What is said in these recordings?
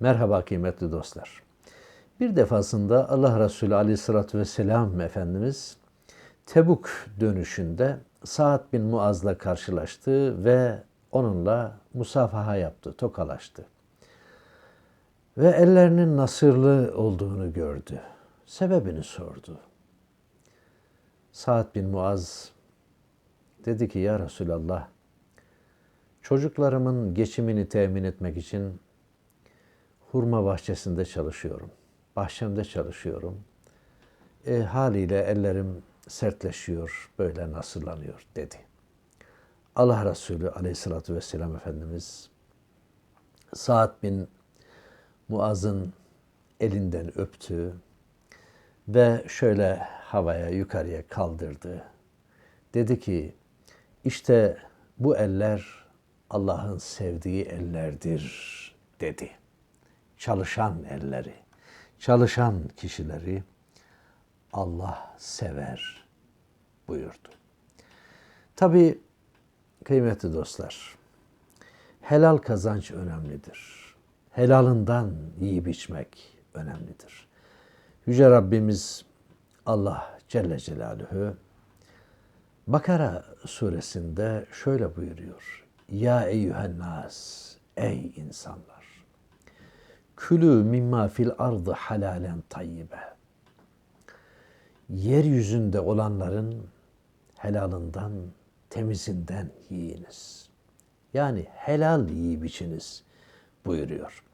Merhaba kıymetli dostlar. Bir defasında Allah Resulü Aleyhisselatü Vesselam Efendimiz Tebuk dönüşünde Sa'd bin Muaz'la karşılaştı ve onunla musafaha yaptı, tokalaştı. Ve ellerinin nasırlı olduğunu gördü. Sebebini sordu. Sa'd bin Muaz dedi ki ya Resulallah çocuklarımın geçimini temin etmek için hurma bahçesinde çalışıyorum. Bahçemde çalışıyorum. E, haliyle ellerim sertleşiyor, böyle nasırlanıyor dedi. Allah Resulü aleyhissalatü vesselam Efendimiz Sa'd bin Muaz'ın elinden öptü ve şöyle havaya yukarıya kaldırdı. Dedi ki işte bu eller Allah'ın sevdiği ellerdir dedi. Çalışan elleri, çalışan kişileri Allah sever buyurdu. Tabi kıymetli dostlar, helal kazanç önemlidir. Helalından yiyip içmek önemlidir. Yüce Rabbimiz Allah Celle Celaluhu Bakara suresinde şöyle buyuruyor. Ya eyyühen nas, ey insanlar. Külü mimma fil ardı halalen tayyibe. Yeryüzünde olanların helalından, temizinden yiyiniz. Yani helal yiyip içiniz buyuruyor.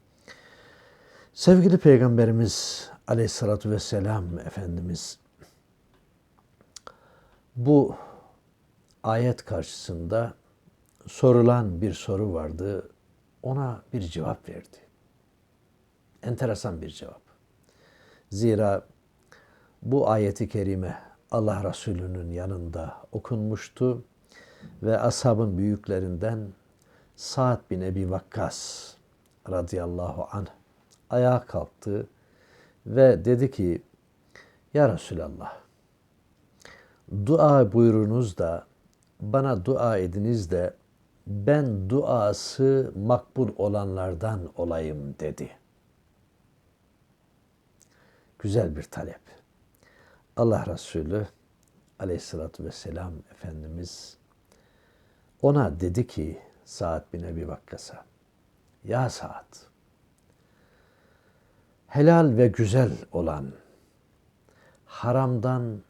Sevgili Peygamberimiz Aleyhisselatü Vesselam Efendimiz bu ayet karşısında sorulan bir soru vardı. Ona bir cevap verdi. Enteresan bir cevap. Zira bu ayeti kerime Allah Resulü'nün yanında okunmuştu ve ashabın büyüklerinden Sa'd bin Ebi Vakkas radıyallahu anh ayağa kalktı ve dedi ki Ya Resulallah dua buyurunuz da bana dua ediniz de ben duası makbul olanlardan olayım dedi. Güzel bir talep. Allah Resulü aleyhissalatü vesselam Efendimiz ona dedi ki Sa'd bin Ebi Vakkas'a Ya Sa'd helal ve güzel olan haramdan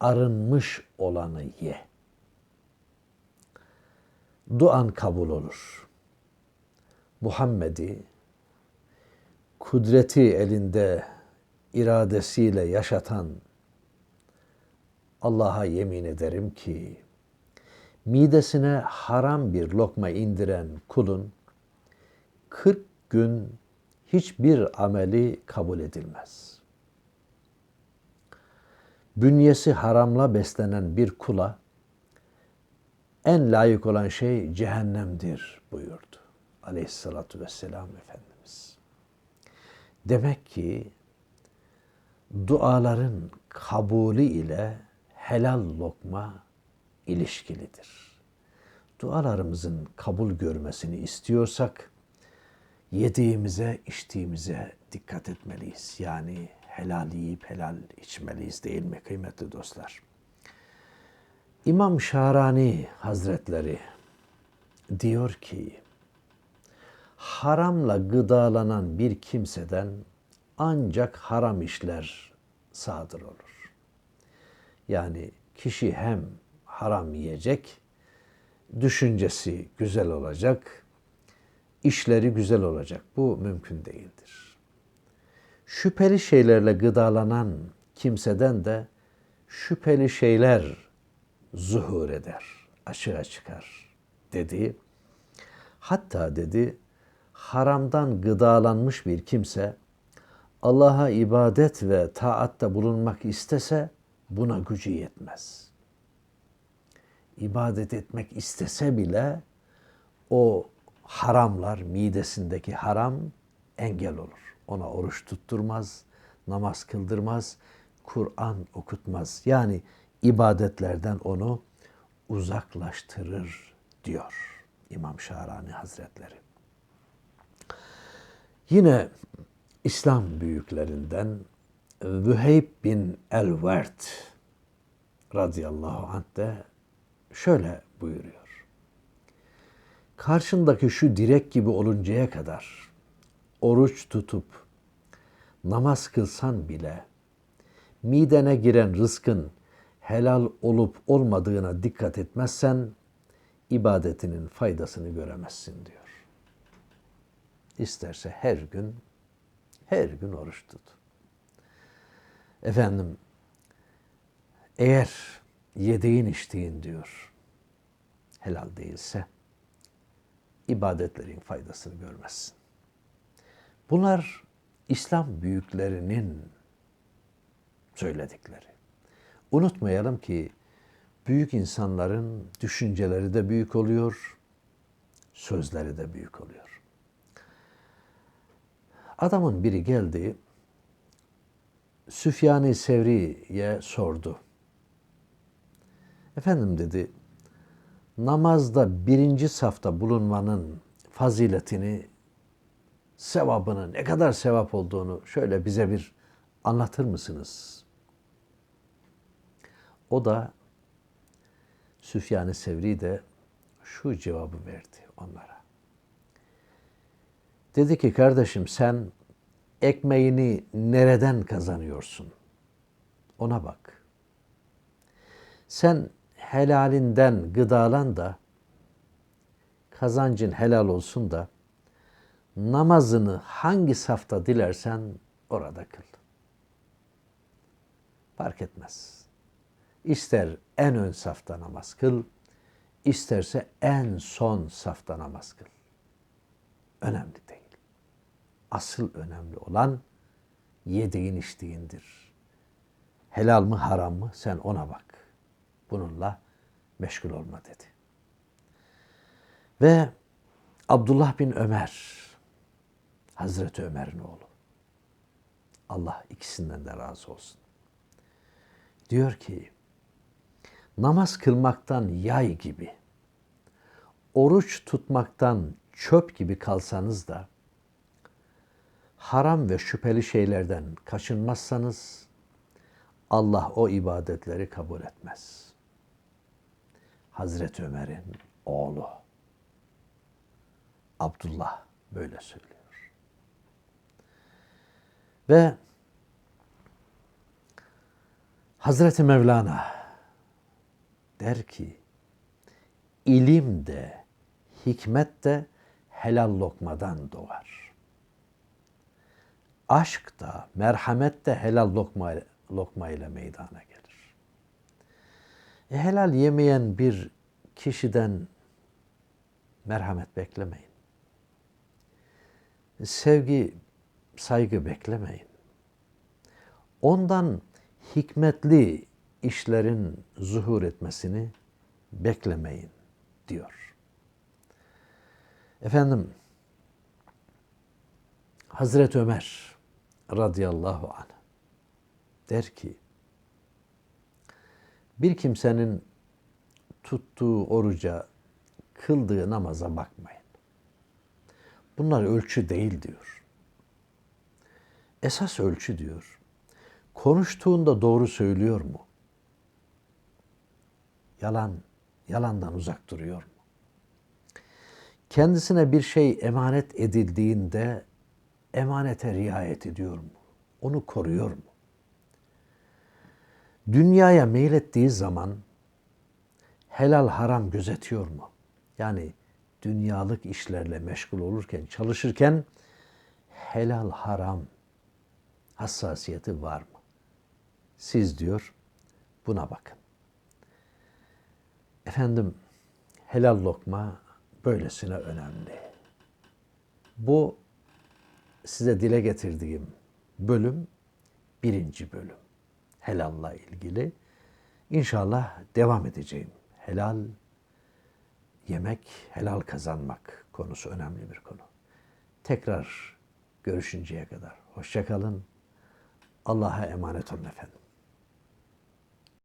arınmış olanı ye. Duan kabul olur. Muhammed'i kudreti elinde iradesiyle yaşatan Allah'a yemin ederim ki midesine haram bir lokma indiren kulun 40 gün hiçbir ameli kabul edilmez. Bünyesi haramla beslenen bir kula en layık olan şey cehennemdir buyurdu. Aleyhissalatu vesselam Efendimiz. Demek ki duaların kabulü ile helal lokma ilişkilidir. Dualarımızın kabul görmesini istiyorsak yediğimize, içtiğimize dikkat etmeliyiz. Yani helal yiyip helal içmeliyiz değil mi kıymetli dostlar? İmam Şarani Hazretleri diyor ki haramla gıdalanan bir kimseden ancak haram işler sadır olur. Yani kişi hem haram yiyecek, düşüncesi güzel olacak, işleri güzel olacak. Bu mümkün değildir. Şüpheli şeylerle gıdalanan kimseden de şüpheli şeyler zuhur eder, açığa çıkar dedi. Hatta dedi haramdan gıdalanmış bir kimse Allah'a ibadet ve taatta bulunmak istese buna gücü yetmez. İbadet etmek istese bile o haramlar, midesindeki haram engel olur. Ona oruç tutturmaz, namaz kıldırmaz, Kur'an okutmaz. Yani ibadetlerden onu uzaklaştırır diyor İmam Şahrani Hazretleri. Yine İslam büyüklerinden Vüheyb bin el-Vert radıyallahu anh de şöyle buyuruyor. Karşındaki şu direk gibi oluncaya kadar oruç tutup namaz kılsan bile midene giren rızkın helal olup olmadığına dikkat etmezsen ibadetinin faydasını göremezsin diyor. İsterse her gün her gün oruç tut. Efendim eğer yediğin içtiğin diyor helal değilse ibadetlerin faydasını görmezsin. Bunlar İslam büyüklerinin söyledikleri. Unutmayalım ki büyük insanların düşünceleri de büyük oluyor, sözleri de büyük oluyor. Adamın biri geldi, Süfyan-ı Sevri'ye sordu. Efendim dedi, namazda birinci safta bulunmanın faziletini, sevabını, ne kadar sevap olduğunu şöyle bize bir anlatır mısınız? O da Süfyan-ı Sevri de şu cevabı verdi onlara. Dedi ki kardeşim sen ekmeğini nereden kazanıyorsun? Ona bak. Sen helalinden gıdalan da kazancın helal olsun da namazını hangi safta dilersen orada kıl. Fark etmez. İster en ön safta namaz kıl, isterse en son safta namaz kıl. Önemli değil. Asıl önemli olan yediğin içtiğindir. Helal mı haram mı sen ona bak. Bununla meşgul olma dedi. Ve Abdullah bin Ömer, Hazreti Ömer'in oğlu. Allah ikisinden de razı olsun. Diyor ki, namaz kılmaktan yay gibi, oruç tutmaktan çöp gibi kalsanız da, haram ve şüpheli şeylerden kaçınmazsanız, Allah o ibadetleri kabul etmez. Hazreti Ömer'in oğlu Abdullah böyle söylüyor. Ve Hazreti Mevlana der ki, ilim de, hikmet de helal lokmadan doğar. Aşk da, merhamet de helal lokma, lokma ile meydana gelir. E, helal yemeyen bir kişiden merhamet beklemeyin. Sevgi, saygı beklemeyin. Ondan hikmetli işlerin zuhur etmesini beklemeyin diyor. Efendim Hazreti Ömer radıyallahu anh der ki bir kimsenin tuttuğu oruca, kıldığı namaza bakmayın. Bunlar ölçü değil diyor. Esas ölçü diyor konuştuğunda doğru söylüyor mu? Yalan, yalandan uzak duruyor mu? Kendisine bir şey emanet edildiğinde emanete riayet ediyor mu? Onu koruyor mu? Dünyaya meylettiği zaman helal haram gözetiyor mu? Yani dünyalık işlerle meşgul olurken, çalışırken helal haram hassasiyeti var mı? Siz diyor buna bakın. Efendim helal lokma böylesine önemli. Bu size dile getirdiğim bölüm birinci bölüm. Helalla ilgili. İnşallah devam edeceğim. Helal yemek, helal kazanmak konusu önemli bir konu. Tekrar görüşünceye kadar hoşçakalın. Allah'a emanet olun efendim.